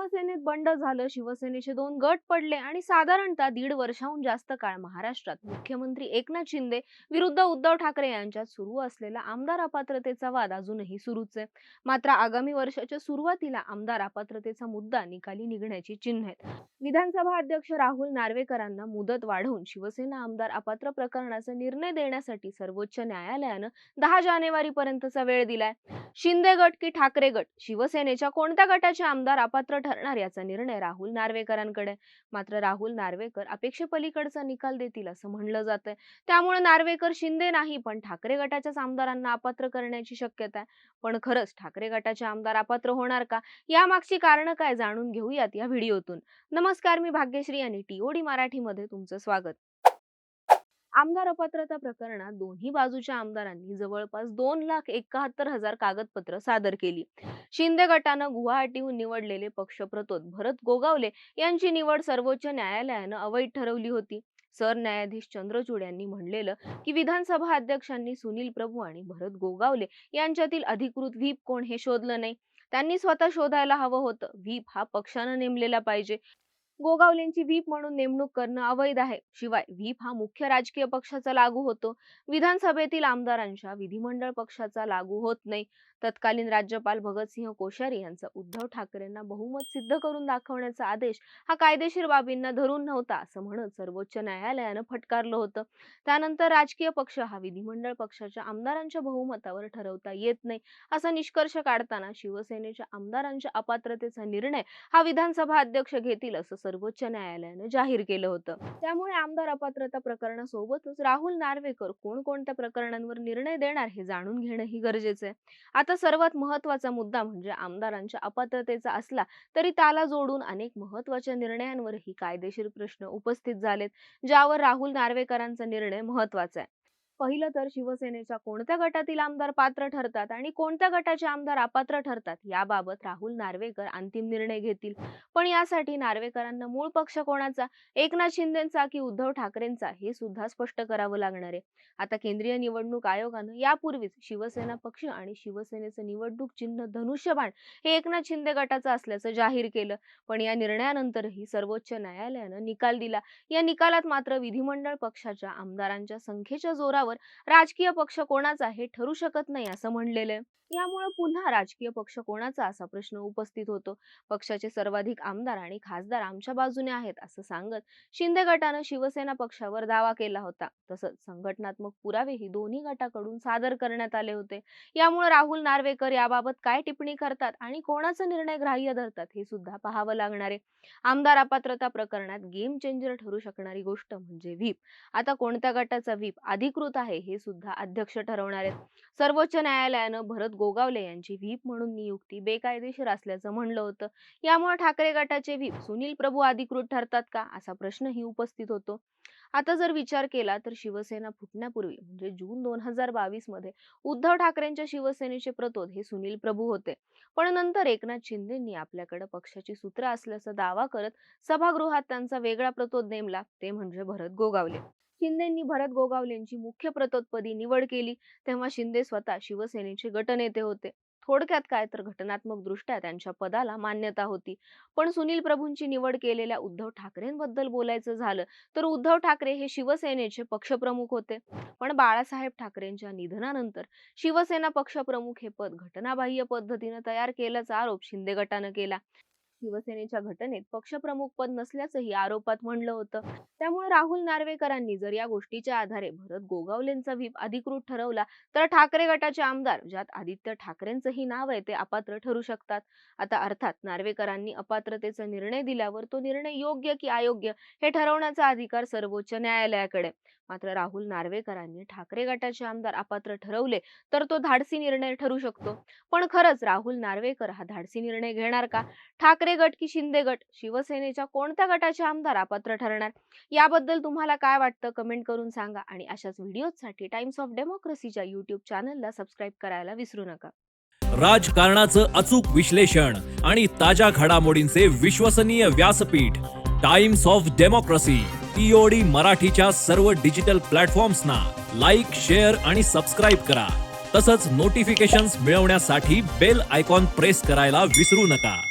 शिवसेनेत बंड झालं शिवसेनेचे दोन गट पडले आणि साधारणतः दीड वर्षाहून जास्त काळ महाराष्ट्रात मुख्यमंत्री एकनाथ शिंदे विरुद्ध उद्धव ठाकरे यांच्यात सुरू असलेला आमदार अपात्रतेचा वाद अजूनही सुरूच आहे. मात्र आगामी वर्षाच्या सुरुवातीला आमदार अपात्रतेचा मुद्दा निकाली निघण्याची चिन्ह आहेत. विधानसभा अध्यक्ष राहुल नार्वेकरांना मुदत वाढवून शिवसेना आमदार अपात्र प्रकरणाचा निर्णय देण्यासाठी सर्वोच्च न्यायालयानं दहा जानेवारी पर्यंतचा वेळ दिलाय. शिंदे गट की ठाकरे गट? शिवसेनेच्या कोणत्या गटाचे आमदार अपात्र ठरणार याचा निर्णय राहुल नार्वेकरांकडे. मात्र राहुल नार्वेकर अपेक्षेपलीकडचा निकाल देतील असं म्हणलं जातंय. त्यामुळे नार्वेकर शिंदे नाही पण ठाकरे गटाच्याच आमदारांना अपात्र करण्याची शक्यता आहे. पण खरंच ठाकरे गटाचे आमदार अपात्र होणार का? यामागची कारणं काय जाणून घेऊयात या व्हिडिओतून. नमस्कार मी भाग्यश्री आणि टीओडी मराठीमध्ये तुमचं स्वागत. आमदार अपात्रता प्रकरणात दोन्ही बाजूच्या आमदारांनी जवळपास दोन लाख एकाहत्तर हजार कागदपत्र सादर केली. शिंदे गटानं गुवाहाटीहून निवडलेले पक्षप्रतोद भरत गोगावले यांची निवड सर्वोच्च न्यायालयानं अवैध ठरवली होती. सरन्यायाधीश चंद्रचूड यांनी म्हणलेलं की विधानसभा अध्यक्षांनी सुनील प्रभू आणि भरत गोगावले यांच्यातील अधिकृत व्हीप कोण हे शोधलं नाही. त्यांनी स्वतः शोधायला हवं होतं. व्हीप हा पक्षानं नेमलेला पाहिजे. गोगावलेंची व्हीप म्हणून नेमणूक करणं अवैध आहे. शिवाय व्हीप हा मुख्य राजकीय पक्षाचा लागू होतो. विधानसभेतील आमदारांच्या विधिमंडळ पक्षाचा लागू होत नाही. तत्कालीन राज्यपाल भगतसिंह कोश्यारी यांचा उद्धव ठाकरेंना बहुमत सिद्ध करून दाखवण्याचा आदेश हा कायदेशीर बाबींना धरून नव्हता असं म्हणत सर्वोच्च न्यायालयानं फटकारलं होतं. त्यानंतर राजकीय पक्ष हा विधिमंडळ पक्षाच्या आमदारांच्या बहुमतावर ठरवता येत नाही असा निष्कर्ष काढताना शिवसेनेच्या आमदारांच्या अपात्रतेचा निर्णय हा विधानसभा अध्यक्ष घेतील असं सर्वोच्च न्यायालयानं जाहीर केलं होतं. त्यामुळे आमदार अपात्रता प्रकरणासोबतच राहुल नार्वेकर कोणकोणत्या प्रकरणांवर निर्णय देणार हे जाणून घेणंही गरजेचं आहे. आता सर्वात महत्त्वाचा मुद्दा म्हणजे आमदारांच्या अपात्रतेचा असला तरी त्याला जोडून अनेक महत्त्वाच्या निर्णयांवरही कायदेशीर प्रश्न उपस्थित झालेत ज्यावर राहुल नार्वेकरांचा निर्णय महत्त्वाचा आहे. पहिलं तर शिवसेनेच्या कोणत्या गटातील आमदार पात्र ठरतात आणि कोणत्या गटाचे आमदार अपात्र ठरतात याबाबत राहुल नार्वेकर अंतिम निर्णय घेतील. पण यासाठी नार्वेकरांना मूळ पक्ष कोणाचा? एकनाथ शिंदेचा की उद्धव ठाकरेंचा? हे सुद्धा स्पष्ट करावं लागणार आहे. आता केंद्रीय निवडणूक आयोगानं यापूर्वीच शिवसेना पक्ष आणि शिवसेनेचं निवडणूक चिन्ह धनुष्यबाण हे एकनाथ शिंदे गटाचं असल्याचं जाहीर केलं. पण या निर्णयानंतरही सर्वोच्च न्यायालयानं निकाल दिला. या निकालात मात्र विधिमंडळ पक्षाच्या आमदारांच्या संख्येच्या जोरावर राजकीय पक्ष कोणाचा हे ठरू शकत नाही असं म्हणलेलं आहे. यामुळे पुन्हा राजकीय पक्ष कोणाचा असा प्रश्न उपस्थित होतो? पक्षाचे सर्वाधिक आमदार आणि खासदार आमच्या बाजूने आहेत असं सांगत शिंदे गटानं शिवसेना पक्षावर दावा केला होता. तसंच संघटनात्मक पुरावेही दोन्ही गटाकडून सादर करण्यात आले होते. यामुळे राहुल नार्वेकर याबाबत काय टिप्पणी करतात आणि कोणाचा निर्णय ग्राह्य धरतात हे सुद्धा पाहावं लागणार आहे. आमदार अपात्रता प्रकरणात गेम चेंजर ठरू शकणारी गोष्ट म्हणजे व्हीप. आता कोणत्या गटाचा व्हीप अधिकृत आहे हे सुद्धा अध्यक्ष ठरवणार आहेत. सर्वोच्च न्यायालयानं भरत गोगावले यांची व्हीप म्हणून नियुक्ती बेकायदेशीर असल्याचं म्हणलं होतं. यामुळे ठाकरे गटाचे व्हीप सुनील प्रभू अधिकृत ठरतात का? असा प्रश्नही उपस्थित होतो. आता जर विचार केला तर शिवसेना फुटण्यापूर्वी म्हणजे जून दोन हजार बावीसमध्ये उद्धव ठाकरेंच्या शिवसेनेचे प्रतोद हे सुनील प्रभू होते. पण नंतर एकनाथ शिंदेंनी आपल्याकडे पक्षाची सूत्र असल्याचा दावा करत सभागृहात त्यांचा वेगळा प्रतोद नेमला ते म्हणजे भरत गोगावले. शिंदेंनी भरत गोगावलेंची मुख्य प्रतोत्पदी निवड केली तेव्हा शिंदे स्वतः शिवसेनेचे गटनेते होते. थोडक्यात काय तर घटनात्मक दृष्ट्या त्यांच्या पदाला मान्यता होती. पण सुनील प्रभूंची निवड केलेल्या उद्धव ठाकरेंबद्दल बोलायचं झालं तर उद्धव ठाकरे हे शिवसेनेचे पक्षप्रमुख होते. पण बाळासाहेब ठाकरेंच्या निधनानंतर शिवसेना पक्षप्रमुख हे पद घटनाबाह्य पद्धतीनं तयार केल्याचा आरोप शिंदे गटानं केला. शिवसेनेच्या घटनेत पक्षप्रमुख पद नसल्याचंही आरोपात म्हणलं होतं. त्यामुळे राहुल नार्वेकरांनी जर या गोष्टीच्या आधारे भरत गोगावलेंचा व्हीप अधिकृत ठरवला तर ठाकरे गटाचे आमदार ज्यात आदित्य ठाकरेंचंही नाव आहे ते अपात्र ठरू शकतात. आता अर्थात नार्वेकरांनी अपात्रतेचा निर्णय दिल्यावर तो निर्णय योग्य की अयोग्य हे ठरवण्याचा अधिकार सर्वोच्च न्यायालयाकडे मात्र राहुल नार्वेकरांनी ठाकरे गटाचे आमदार अपात्र ठरवले तर तो धाडसी निर्णय ठरू शकतो. पण खरंच राहुल नार्वेकर हा धाडसी निर्णय घेणार का? ठाकरे गट की शिंदे गट? शिवसेनेच्या कोणत्या गटाचे आमदार अपात्र ठरणार? याबद्दल तुम्हाला काय वाटतं? कमेंट करून सांगा आणि अशाच व्हिडिओसाठी टाइम्स ऑफ डेमोक्रेसीच्या युट्यूब चॅनलला सबस्क्राईब करायला विसरू नका. राजकारणाचं अचूक विश्लेषण आणि ताज्या घडामोडींचे विश्वसनीय व्यासपीठ टाइम्स ऑफ डेमोक्रेसी टीओडी मराठीच्या सर्व डिजिटल प्लॅटफॉर्म्सना लाईक शेअर आणि सबस्क्राईब करा. तसंच नोटिफिकेशन्स मिळवण्यासाठी बेल आयकॉन प्रेस करायला विसरू नका.